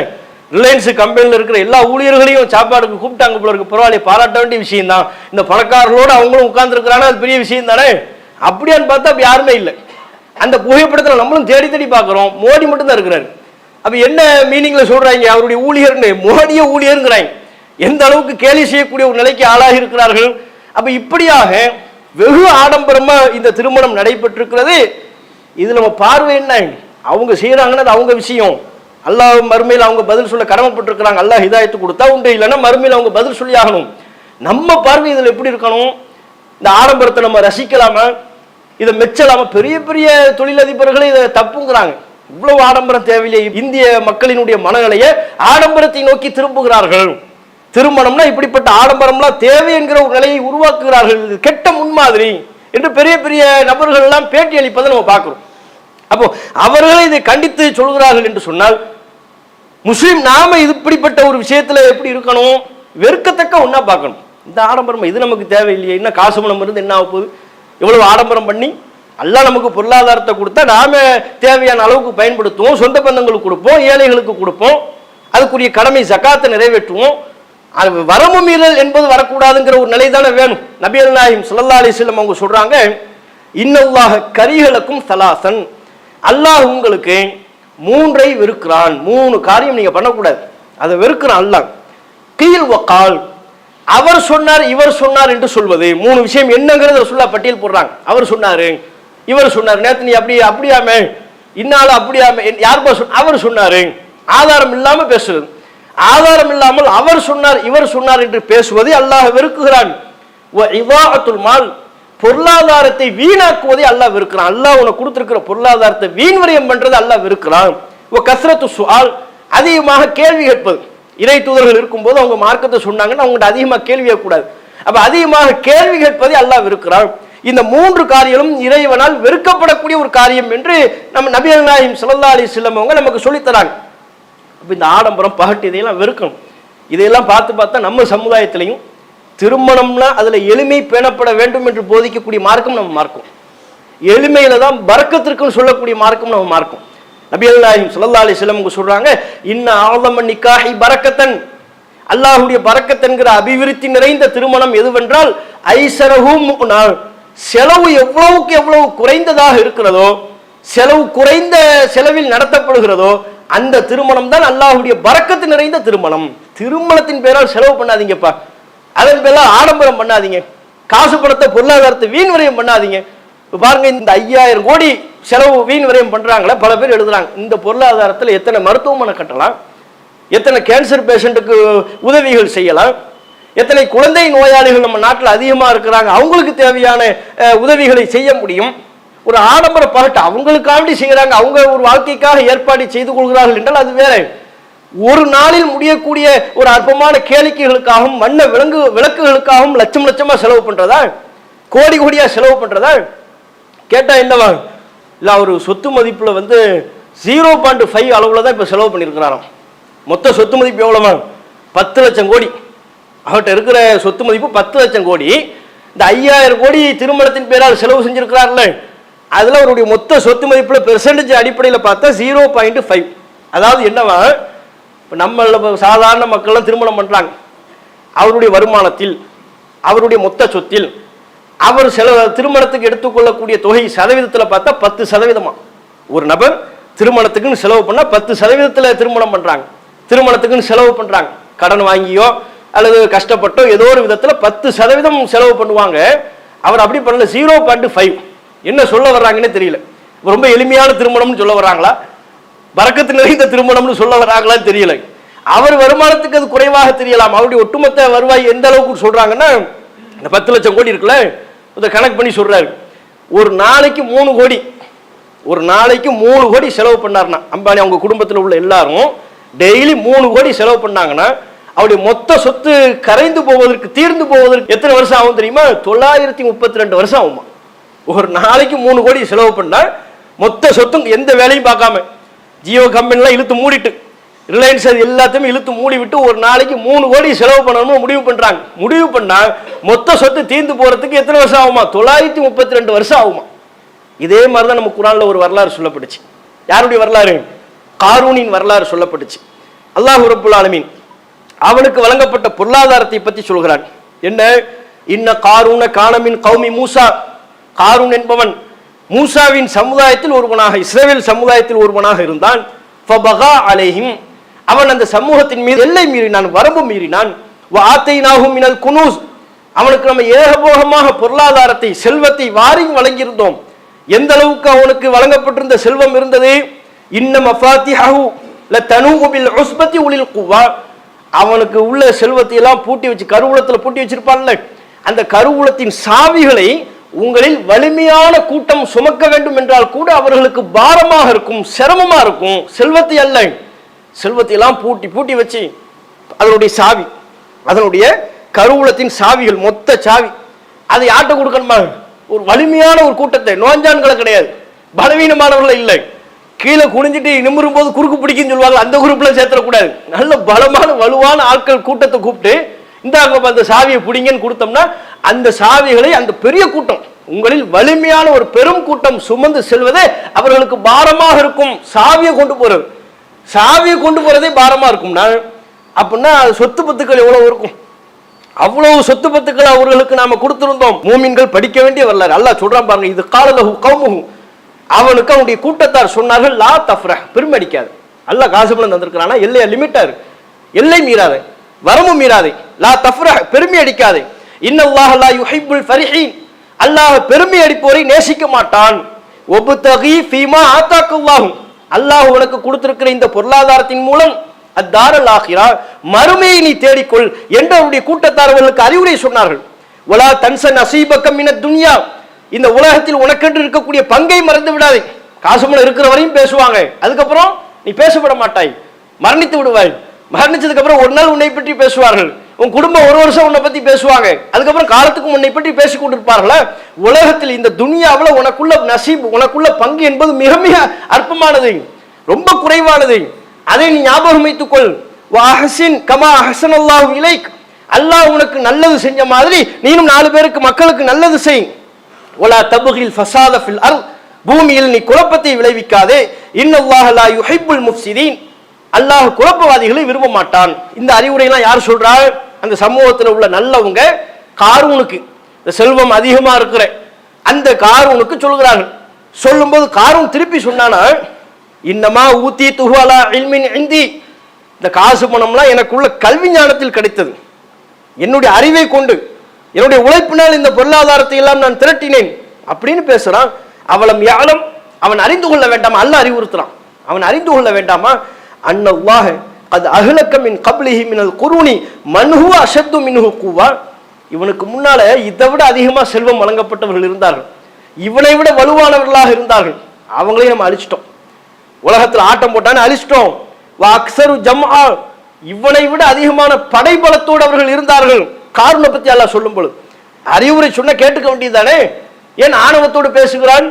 ரிலையன்ஸ் கம்பெனியில் இருக்கிற எல்லா ஊழியர்களையும் சாப்பாடுக்கு கூப்பிட்டாங்க போல இருக்கு. பரவாயில்லையே பாராட்ட வேண்டிய விஷயம் தான் இந்த பணக்காரர்களோடு அவங்களும் உட்கார்ந்துருக்கிறாங்க அது பெரிய விஷயம் தானே? அப்படியான்னு பார்த்தா அப்படி யாருமே இல்லை. அந்த புகைப்படத்தில் நம்மளும் தேடி தேடி பார்க்குறோம். மோடி மட்டும்தான் இருக்கிறாரு. அப்போ என்ன மீனிங்கில் சொல்கிறாங்க அவருடைய ஊழியர்னு மோடிய ஊழியருங்கிறாங்க. எந்த அளவுக்கு கேலி செய்யக்கூடிய ஒரு நிலைக்கு ஆளாகி இருக்கிறார்கள் அப்போ இப்படியாக வெகு ஆடம்பரமா இந்த திருமணம் நடைபெற்றிருக்கிறது. இது நம்ம பார்வை என்ன? அவங்க செய்யறாங்கன்னா அது அவங்க விஷயம். அல்லாஹ் மறுமையில் அவங்க பதில் சொல்ல கடமைப்பட்டிருக்கிறாங்க. அல்லாஹ் ஹிதாயத்து கொடுத்தா உண்டு இல்லைன்னா மறுமையில் அவங்க பதில் சொல்லி ஆகணும். நம்ம பார்வை இதில் எப்படி இருக்கணும்? இந்த ஆடம்பரத்தை நம்ம ரசிக்கலாமா? இதை மெச்சலாமா? பெரிய பெரிய தொழிலதிபர்களே இதை தப்புங்கிறாங்க. இவ்வளவு ஆடம்பரம் தேவையில்லை. இந்திய மக்களினுடைய மனநிலையை ஆடம்பரத்தை நோக்கி திரும்புகிறார்கள் திருமணம்னா இப்படிப்பட்ட ஆடம்பரம்லாம் தேவை என்கிற ஒரு நிலையை உருவாக்குகிறார்கள். கெட்ட முன்மாதிரி என்று பெரிய பெரிய நபர்கள் எல்லாம் பேட்டி அளிப்பதை நம்ம பார்க்குறோம். அப்போ அவர்களே இதை கண்டித்து சொல்கிறார்கள் என்று சொன்னால் முஸ்லீம் நாம இது இப்படிப்பட்ட ஒரு விஷயத்துல எப்படி இருக்கணும்? வெறுக்கத்தக்க ஒன்றா பார்க்கணும். இந்த ஆடம்பரம் இது நமக்கு தேவையில்லையே. என்ன காசு பணம் இருந்து என்ன ஆக போகுது? எவ்வளவு ஆடம்பரம் பண்ணி எல்லாம் நமக்கு பொருளாதாரத்தை கொடுத்தா நாம தேவையான அளவுக்கு பயன்படுத்துவோம். சொந்த பந்தங்களுக்கு கொடுப்போம். ஏழைகளுக்கு கொடுப்போம். அதுக்குரிய கடமை சக்காத்தை நிறைவேற்றுவோம். வரம்பு மீறல் என்பது வரக்கூடாதுங்கிற ஒரு நிலை தானே வேணும். நபிகள் நாயும் சுல்லா அலைஹி அவங்க சொல்றாங்க இன்னல்லாக கரிகளுக்கும் சலாசன் அல்லாஹ் உங்களுக்கு மூன்றை வெறுக்கிறான். மூணு காரியம் நீங்க பண்ணக்கூடாது. அதை வெறுக்கிறான் அல்லாஹ். கீழ் வக்கால் அவர் சொன்னார் இவர் சொன்னார் என்று சொல்வது. மூணு விஷயம் என்னங்கிறத சொல்ல பட்டியல் போடுறாங்க. அவர் சொன்னாரு இவர் சொன்னார். நேற்று நீ அப்படி அப்படியாமே இன்னால அப்படியாமே என் யாருப்பா சொன்ன அவர் சொன்னாரு. ஆதாரம் இல்லாம பேசுறது. ஆதாரம் இல்லாமல் அவர் சொன்னார் இவர் சொன்னார் என்று பேசுவதை அல்லாஹ் வெறுக்குகிறான். மால் பொருளாதாரத்தை வீணாக்குவதை அல்லாஹ் வெறுக்கிறான். அல்லாஹ் உனக்கு கொடுத்திருக்கிற பொருளாதாரத்தை வீண்வரியம் பண்றது அல்லாஹ் வெறுக்கிறான். ஓ கஸ்ரத்து சுவால் அதிகமாக கேள்வி கேட்பது. இறை தூதர்கள் இருக்கும்போது அவங்க மார்க்கத்தை சொன்னாங்கன்னா அவங்கள்ட்ட அதிகமாக கேள்வி கேட்கக்கூடாது. அப்ப அதிகமாக கேள்வி கேட்பதை அல்லாஹ் வெறுக்கிறான். இந்த மூன்று காரியங்களும் இறைவனால் வெறுக்கப்படக்கூடிய ஒரு காரியம் என்று நம்ம நபிகள் நாயிம் ஸல்லல்லாஹு அலி வஸல்லம் அவங்க நமக்கு சொல்லித்தராங்க அப்போ இந்த ஆடம்பரம் பகட்டு இதையெல்லாம் வெறுக்கணும். இதையெல்லாம் பார்த்து பார்த்தா நம்ம சமுதாயத்திலையும் திருமணம்னா அதுல எளிமை பேணப்பட வேண்டும் என்று போதிக்கக்கூடிய மார்க்கம் நம்ம மார்க்கும். எளிமையில தான் பறக்கத்திற்குன்னு சொல்லக்கூடிய மார்க்கம் நம்ம மார்க்கும். நபி அல்லாஹிம் சுல்லா அலி வஸல்லம் சொல்றாங்க இன்ன ஆலம நிக்காஹி பரக்கத்தன் அல்லாஹுடைய பறக்கத்தன்கிற அபிவிருத்தி நிறைந்த திருமணம் எதுவென்றால் ஐசரகும் செலவு எவ்வளவுக்கு எவ்வளவு குறைந்ததாக இருக்கிறதோ செலவு குறைந்த செலவில் நடத்தப்படுகிறதோ அந்த திருமணம் தான் அல்லாஹுடைய பறக்கத்து நிறைந்த திருமணம். திருமணத்தின் பேரால் செலவு பண்ணாதீங்கப்பா. அதன் பேரால் ஆடம்பரம் பண்ணாதீங்க. காசு பணத்தை பொருளாதாரத்தை வீண் விரயம் பண்ணாதீங்க. பாருங்க இந்த ஐயாயிரம் கோடி செலவு வீண் விரயம் பண்றாங்களே பல பேர் எழுதுறாங்க. இந்த பொருளாதாரத்தில் எத்தனை மருத்துவமனை கட்டலாம்? எத்தனை கேன்சர் பேஷண்ட்டுக்கு உதவிகள் செய்யலாம்? எத்தனை குழந்தை நோயாளிகள் நம்ம நாட்டில் அதிகமாக இருக்கிறாங்க? அவங்களுக்கு தேவையான உதவிகளை செய்ய முடியும்? ஒரு ஆடம்பர பகட்டு அவங்களுக்காண்டி செய்கிறாங்க அவங்க ஒரு வாழ்க்கைக்காக ஏற்பாடு செய்து கொள்கிறார்கள் என்றால் அது வேற. ஒரு நாளில் முடியக்கூடிய ஒரு அற்பமான கேளிக்கைகளுக்காகவும் வண்ண விலங்கு விளக்குகளுக்காகவும் லட்சம் லட்சமா செலவு பண்றதா? கோடி கோடியா செலவு பண்றதா? கேட்டா என்னவா? இல்ல அவர் சொத்து மதிப்புல வந்து ஜீரோ பாயிண்ட் ஃபைவ் அளவுல தான் இப்ப செலவு பண்ணியிருக்கிறாராம். மொத்த சொத்து மதிப்பு எவ்வளவு? பத்து லட்சம் கோடி. அவர்கிட்ட இருக்கிற சொத்து மதிப்பு பத்து லட்சம் கோடி. இந்த ஐயாயிரம் கோடி திருமணத்தின் பேரால் செலவு செஞ்சிருக்கிறார்ல அதில் அவருடைய மொத்த சொத்து மதிப்பில் பெர்சன்டேஜ் அடிப்படையில் பார்த்தா ஜீரோ பாயிண்ட் ஃபைவ் அதாவது என்னவா? இப்போ நம்ம சாதாரண மக்கள்லாம் திருமணம் பண்ணுறாங்க அவருடைய வருமானத்தில் அவருடைய மொத்த சொத்தில் அவர் சில திருமணத்துக்கு எடுத்துக்கொள்ளக்கூடிய தொகை சதவீதத்தில் பார்த்தா பத்து சதவீதமா. ஒரு நபர் திருமணத்துக்குன்னு செலவு பண்ணால் பத்து சதவீதத்தில் திருமணம் பண்ணுறாங்க திருமணத்துக்குன்னு செலவு பண்ணுறாங்க கடன் வாங்கியோ அல்லது கஷ்டப்பட்டோ ஏதோ ஒரு விதத்தில் பத்து சதவீதம் செலவு பண்ணுவாங்க. அவர் அப்படி பண்ணல ஜீரோ பாயிண்ட் ஃபைவ் என்ன சொல்ல வர்றாங்கன்னே தெரியல. ரொம்ப எளிமையான திருமணம்னு சொல்ல வர்றாங்களா? பறக்கத்து நிறைந்த திருமணம்னு சொல்ல வராங்களான்னு தெரியல. அவர் வருமானத்துக்கு அது குறைவாக தெரியலாம். அவருடைய ஒட்டுமொத்த வருவாய் எந்த அளவுக்கு சொல்றாங்கன்னா இந்த பத்து லட்சம் கோடி இருக்குல்ல இதை கணக்கு பண்ணி சொல்றாரு. ஒரு நாளைக்கு மூணு கோடி. ஒரு நாளைக்கு மூணு கோடி செலவு பண்ணாருன்னா அம்பானி அவங்க குடும்பத்தில் உள்ள எல்லாரும் டெய்லி மூணு கோடி செலவு பண்ணாங்கன்னா அவருடைய மொத்த சொத்து கரைந்து போவதற்கு தீர்ந்து போவதற்கு எத்தனை வருஷம் ஆகும் தெரியுமா? தொள்ளாயிரத்தி முப்பத்தி ரெண்டு வருஷம் ஆகுமா? ஒரு நாளைக்கு மூணு கோடி செலவு பண்ணா மொத்த சொத்தும் எந்த வேலையும் பார்க்காம ஜியோ கம்பெனிலாம் இழுத்து மூடிட்டு ரிலையன்ஸ் அது எல்லாத்தையுமே இழுத்து மூடி விட்டு ஒரு நாளைக்கு மூணு கோடி செலவு பண்ணணும்னு முடிவு பண்ணுறாங்க முடிவு பண்ணா மொத்த சொத்து தீர்ந்து போறதுக்கு எத்தனை வருஷம் ஆகுமா? தொள்ளாயிரத்தி முப்பத்தி ரெண்டு வருஷம் ஆகுமா? இதே மாதிரி தான் நம்ம குரானில் ஒரு வரலாறு சொல்லப்பட்டுச்சு. யாருடைய வரலாறு? காரூனின் வரலாறு சொல்லப்பட்டுச்சு. அல்லாஹ் ரபுல் ஆலமீன் அவனுக்கு வழங்கப்பட்ட பொருளாதாரத்தை பற்றி சொல்கிறான். என்ன? இன்ன காரூன காணமின் கௌமி மூசா காரூன் என்பவன் மூசாவின் சமுதாயத்தில் ஒருவனாக இஸ்ரேவேல் சமுதாயத்தில் ஒருவனாக இருந்தான். அலேஹிம். அவன் அந்த சமூகத்தின் மீது எல்லை மீறினான் வரம்பு மீறினான். ஆத்தைனாகும் மினல் குனூஸ். அவனுக்கு நம்ம ஏகபோகமாக பொருளாதாரத்தை செல்வத்தை வாரி வழங்கியிருந்தோம். எந்த அளவுக்கு அவனுக்கு வழங்கப்பட்டிருந்த செல்வம் இருந்தது? இன்ன மஃபாத்திஹு ல தனூஉ உஸ்பத்தி குவா அவனுக்கு உள்ள செல்வத்தை எல்லாம் பூட்டி வச்சு கருவூலத்தில் பூட்டி வச்சிருப்பான்ல. அந்த கருவூலத்தின் சாவிகளை உங்களில் வலிமையான கூட்டம் சுமக்க வேண்டும் என்றால் கூட அவர்களுக்கு பாரமாக இருக்கும் சிரமமாக இருக்கும். செல்வத்தை அல்ல. செல்வத்தை எல்லாம் பூட்டி பூட்டி வச்சு அதனுடைய சாவி அதனுடைய கருவூலத்தின் சாவிகள் மொத்த சாவி. அதை யார்கிட்ட கொடுக்கணுமா? ஒரு வலிமையான ஒரு கூட்டத்தை. நோஞ்சான்களை கிடையாது. பலவீனமானவர்கள் இல்லை. கீழே குனிஞ்சிட்டு நிமிரும் போது குறுக்கு பிடிக்குன்னு சொல்லுவாங்க அந்த குரூப்ல சேர்த்துடக்கூடாது. நல்ல பலமான வலுவான ஆட்கள் கூட்டத்தை கூப்பிட்டு இந்த அந்த சாவியை பிடிங்கன்னு கொடுத்தோம்னா அந்த சாவிகளை அந்த பெரிய கூட்டம் உங்களில் வலிமையான ஒரு பெரும் கூட்டம் சுமந்து செல்வதே அவர்களுக்கு பாரமாக இருக்கும். சாவியை கொண்டு போறது. சாவியை கொண்டு போறதே பாரமா இருக்கும்னா அப்படின்னா அது சொத்து பத்துக்கள் எவ்வளவு இருக்கும்? அவ்வளவு சொத்து பத்துக்கள் அவர்களுக்கு நாம கொடுத்திருந்தோம். மூமின்கள் படிக்க வேண்டிய வரலாறு. அல்லா சொல்றான் பாருங்க இது காலலகு கௌமுஹு. அவனுக்கு அவனுடைய கூட்டத்தார் சொன்னார்கள் லா தஃப்ர பெருமை அடிக்காது காசு பணம் தந்திருக்கிறானா எல்லையா லிமிட்டா இருக்கு எல்லை மீறாது. வரமும் மீறாதே. லா தஃப்ரஹ் பெருமை அடிக்காதே. இன்னல்லாஹ் லா யுஹிப்புல் ஃபரிஹீன். அல்லாஹ் பெருமை அடிப்போரை நேசிக்க மாட்டான். ஒபுத்தகி ஃபீமா ஆத்தாக்குல்லாஹு அல்லாஹ் உனக்கு கொடுத்திருக்கிற இந்த பொருளாதாரத்தின் மூலம் அத்தாரல் ஆகிறா மறுமையை நீ தேடிக்கொள் என்று அவருடைய கூட்டத்தாரர்களுக்கு அறிவுரை சொன்னார்கள். ஒலா தன்சன் அசீபக்கம் இன துன்யா. இந்த உலகத்தில் உனக்கென்று இருக்கக்கூடிய பங்கை மறந்து விடாதே. காசு பணம் இருக்கிற வரையும் பேசுவாங்க. அதுக்கப்புறம் நீ பேசப்பட மாட்டாய். மரணித்து விடுவாய். மரணிச்சதுக்கப்புறம் ஒரு நாள் உன்னை பற்றி பேசுவார்கள். உன் குடும்பம் ஒரு வருஷம் உன்னை பற்றி பேசுவாங்க. அதுக்கப்புறம் காலத்துக்கு உன்னை பற்றி பேசி கொண்டிருப்பார்களா? உலகத்தில் இந்த துனியாவில் உனக்குள்ள நசீப் உனக்குள்ள பங்கு என்பது மிக மிக அற்பமானது. ரொம்ப குறைவானது. அதை நீ ஞாபகம் வைத்துக்கொள். வாஹசின் கமா அஹசன் அல்லாஹ் இலைக். அல்லாஹ் உனக்கு நல்லது செஞ்ச மாதிரி நீனும் நாலு பேருக்கு மக்களுக்கு நல்லது செய். ஒலா தபுகில் ஃபசாத ஃபில் அர் பூமியில் நீ குழப்பத்தை விளைவிக்காதே. இன்னல்லாஹ் லா யுஹிப்புல் முஃப்சிதீன். அல்லாஹ் குழப்பவாதிகளை விரும்ப மாட்டான். இந்த அறிவுரைலாம் யார் சொல்றா அந்த சமூகத்தில் உள்ள நல்லவங்க காரூனுக்கு இந்த செல்வம் அதிகமாக இருக்கிற அந்த காரூனுக்கு சொல்கிறார்கள் சொல்லும்போது காரூன் திருப்பி சொன்னானா இன்னமா ஊத்தி துஹாலா இல்மின் இந்தி. இந்த காசு பணம்லாம் எனக்குள்ள கல்வி ஞானத்தில் கிடைத்தது. என்னுடைய அறிவை கொண்டு என்னுடைய உழைப்பினால் இந்த பொருளாதாரத்தை எல்லாம் நான் திரட்டினேன் அப்படின்னு பேசுறான். அவளம் யாழம் அவன் அறிந்து கொள்ள வேண்டாமா? அல்ல அறிவுறுத்துறான். அவன் அறிந்து கொள்ள வேண்டாமா? அன்னல்லாஹ் அது அஹ்லக்க மின் கப்லிஹி மினல் குருணி மன்ஹு அஷத்து மின்ஹு கூவா. இவனுக்கு முன்னால இதை விட அதிகமாக செல்வம் வழங்கப்பட்டவர்கள் இருந்தார்கள். இவனை விட வலுவானவர்களாக இருந்தார்கள். அவங்களையும் நம்ம அழிச்சிட்டோம். உலகத்தில் ஆட்டம் போட்டான்னு அழிச்சிட்டோம். வா அக்ஸரு ஜம்ஆ. இவனை விட அதிகமான படைபலத்தோடு அவர்கள் இருந்தார்கள். காரணம் பத்தி எல்லாம் சொல்லும் பொழுது. அறிவுரை சொன்ன கேட்டுக்க வேண்டியதுதானே? ஏன் ஆணவத்தோடு பேசுகிறான்?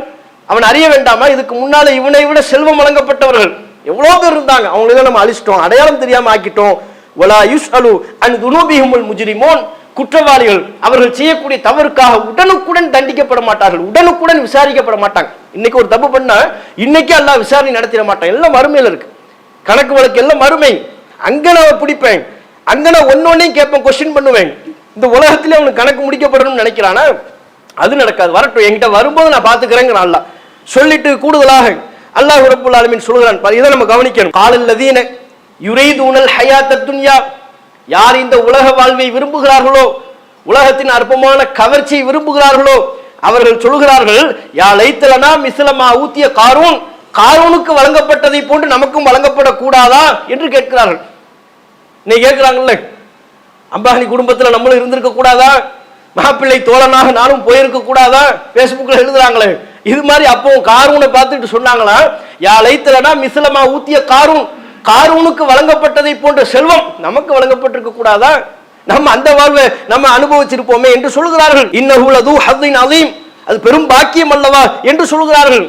அவன் அறிய வேண்டாமா? இதுக்கு முன்னால இவனை விட செல்வம் வழங்கப்பட்டவர்கள். எவ்வளோ பேர் இருந்தாங்க? அவங்களெல்லாம் நம்ம அழிச்சிட்டோம். அடையாளம் தெரியாமல் ஆக்கிட்டோம். ஒலா யூஸ் அலு அண்ட் துனூபிஹுமுல் முஜிரிமோன். குற்றவாளிகள் அவர்கள் செய்யக்கூடிய தவறுக்காக உடனுக்குடன் தண்டிக்கப்பட மாட்டார்கள். உடனுக்குடன் விசாரிக்கப்பட மாட்டாங்க. இன்னைக்கு ஒரு தப்பு பண்ணா இன்னைக்கு எல்லாம் விசாரணை நடத்திட மாட்டான். எல்லாம் மறுமையில இருக்கு. கணக்கு வழக்கு எல்லாம் மறுமை. அங்க நான் பிடிப்பேன். அங்க நான் ஒன்னொன்னையும் கேட்பேன் கொஸ்டின் பண்ணுவேன். இந்த உலகத்திலே அவனுக்கு கணக்கு முடிக்கப்படணும்னு நினைக்கிறானா? அது நடக்காது. வரட்டும். என்கிட்ட வரும்போது நான் பார்த்துக்கிறேங்க நல்லா சொல்லிட்டு கூடுதலாக அல்லாஹ் ரபுல் ஆலமின் சொல்கிறான். இதை நம்ம கவனிக்கணும். காலல்லதீன யுரைதூனல் ஹயாத்த துன்யா. யார் இந்த உலக வாழ்வை விரும்புகிறார்களோ உலகத்தின் அற்பமான கவர்ச்சியை விரும்புகிறார்களோ அவர்கள் சொல்கிறார்கள் யா லைத்தலனா மிஸ்லமா ஊத்திய காரூன். காரூனுக்கு வழங்கப்பட்டதை போன்று நமக்கும் வழங்கப்படக்கூடாதா? என்று கேட்கிறார்கள். இன்னைக்கு கேட்கிறாங்கல்ல அம்பானி குடும்பத்தில் நம்மளும் இருந்திருக்க கூடாதா மாப்பிள்ளை தோழனாக நானும் போயிருக்க கூடாதா பேஸ்புக்கில் எழுதுறாங்களே இது மாதிரி அப்போ காரூனை பார்த்துட்டு சொன்னாங்களா? யா லைத்தலனா மிஸ்லமா ஊத்திய காரூன். காரூனுக்கு வழங்கப்பட்டதை போன்ற செல்வம் நமக்கு வழங்கப்பட்டிருக்க கூடாதா? நம்ம அந்த வாழ்வை நம்ம அனுபவிச்சிருப்போமே என்று சொல்கிறார்கள். இன்னஹுலது ஹத்தின் அலீம். அது பெரும் பாக்கியம் அல்லவா? என்று சொல்கிறார்கள்.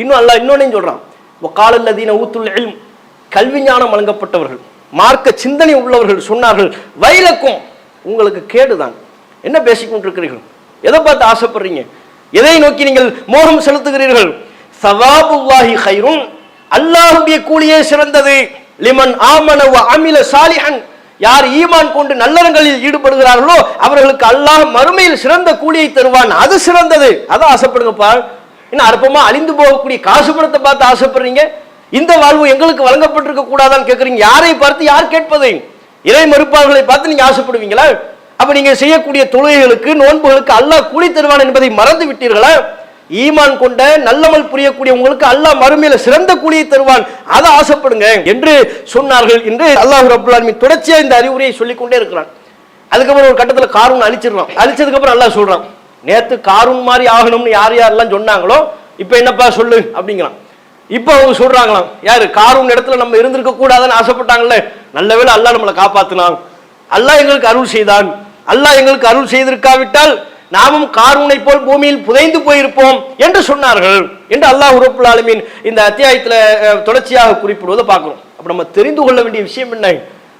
இன்னும் அல்ல இன்னொன்னையும் சொல்றான். காலல்லதீன ஊத்துள்ள கல்வி ஞானம் வழங்கப்பட்டவர்கள் மார்க்க சிந்தனை உள்ளவர்கள் சொன்னார்கள் வயலக்கும் உங்களுக்கு கேடுதான். என்ன பேசிக்கொண்டிருக்கிறீர்கள் எதை பார்த்து ஆசைப்படுறீங்க? எதை நோக்கி நீங்கள் மோகம் செலுத்துகிறீர்கள்? சவாபுல்லாஹி ஹைரும் அல்லாஹுடைய கூலியே சிறந்தது. லிமன் ஆமன அமில சாலிஹன். யார் ஈமான் கொண்டு நல்லறங்களில் ஈடுபடுகிறார்களோ அவர்களுக்கு அல்லாஹ் மறுமையில் சிறந்த கூலியை தருவான். அது சிறந்தது. அதை ஆசைப்படுங்கப்பா இன்னும் அற்பமா அழிந்து போகக்கூடிய காசு பணத்தை பார்த்து ஆசைப்படுறீங்க? இந்த வாழ்வு எங்களுக்கு வழங்கப்பட்டிருக்க கூடாதான்னு கேட்குறீங்க யாரை பார்த்து யார் கேட்பது? இறை மறுப்பாளர்களை பார்த்து நீங்க ஆசைப்படுவீங்களா? அப்ப நீங்க செய்யக்கூடிய தொழுகைகளுக்கு நோன்புகளுக்கு அல்லாஹ் கூலி தருவான் என்பதை மறந்து விட்டீர்களா ஈமான் கொண்ட நல்லமல் புரியக்கூடிய உங்களுக்கு அல்லாஹ் மறுமையில சிறந்த கூலியை தருவான். அதை ஆசைப்படுங்க என்று சொன்னார்கள் என்று அல்லாஹ் ரபுல் தொடர்ச்சியா இந்த அறிவுரையை சொல்லிக் கொண்டே இருக்கிறான். அதுக்கப்புறம் ஒரு கட்டத்துல காரூன் அழிச்சிடறான். அழிச்சதுக்கு அப்புறம் அல்லாஹ் சொல்றான் நேத்து காரூன் மாதிரி ஆகணும்னு யார் யாரெல்லாம் சொன்னாங்களோ இப்போ என்னப்பா சொல்லு? அப்படிங்கிறான். இப்போ அவங்க சொல்றாங்களாம் யாரு காரூன் இடத்துல நம்ம இருந்திருக்க கூடாதுன்னு ஆசைப்பட்டாங்கல்ல நல்ல வேளை அல்லாஹ் நம்மளை காப்பாத்தினான். அல்லாஹ் எங்களுக்கு அருள் செய்தான். அல்லாஹ் எங்களுக்கு அருள் செய்திருக்காவிட்டால் நாமும் காரூனை போல் பூமியில் புதைந்து போயிருப்போம் என்று சொன்னார்கள் என்று அல்லாஹ் உறுப்புல் ஆலமீன் இந்த அத்தியாயத்தில் தொடர்ச்சியாக குறிப்பிடுவதை பார்க்கணும் அப்போ நம்ம தெரிந்து கொள்ள வேண்டிய விஷயம் என்ன?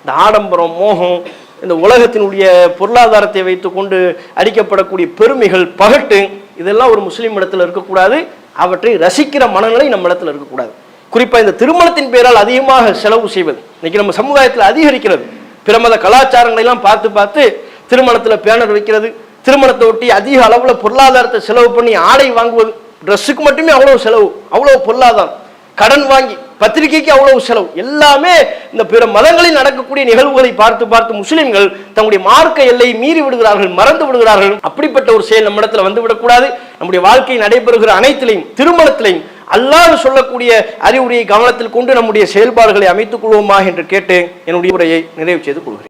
இந்த ஆடம்பரம் மோகம் இந்த உலகத்தினுடைய பொருளாதாரத்தை வைத்துக்கொண்டு அடிக்கப்படக்கூடிய பெருமைகள் பகட்டு இதெல்லாம் ஒரு முஸ்லீம் இடத்துல இருக்கக்கூடாது. அவற்றை ரசிக்கிற மனநிலை நம்ம இடத்துல இருக்கக்கூடாது. குறிப்பாக இந்த திருமணத்தின் பேரால் அதிகமாக செலவு செய்வது. இன்னைக்கு நம்ம சமுதாயத்தில் அதிகரிக்கிறது. பிரமத கலாச்சாரங்களை எல்லாம் பார்த்து பார்த்து திருமணத்தில் பேனர் வைக்கிறது திருமணத்தை ஒட்டி அதிக அளவில் பொருளாதாரத்தை செலவு பண்ணி ஆடை வாங்குவது ட்ரெஸ்ஸுக்கு மட்டுமே அவ்வளவு செலவு அவ்வளோ பொருளாதாரம். கடன் வாங்கி பத்திரிகைக்கு அவ்வளவு செலவு. எல்லாமே இந்த பிற மதங்களில் நடக்கக்கூடிய நிகழ்வுகளை பார்த்து பார்த்து முஸ்லிம்கள் தங்களுடைய மார்க்க எல்லையை மீறி விடுகிறார்கள் மறந்து விடுகிறார்கள். அப்படிப்பட்ட ஒரு செயல் நம்ம வந்துவிடக்கூடாது நம்முடைய வாழ்க்கையில் நடைபெறுகிற அனைத்திலையும் திருமணத்திலையும் அல்லாது சொல்லக்கூடிய அறிவுரையை கவனத்தில் கொண்டு நம்முடைய செயல்பாடுகளை அமைத்துக் கொள்வோமா என்று கேட்டு என்னுடைய உரையை நிறைவு செய்து கொள்கிறேன்.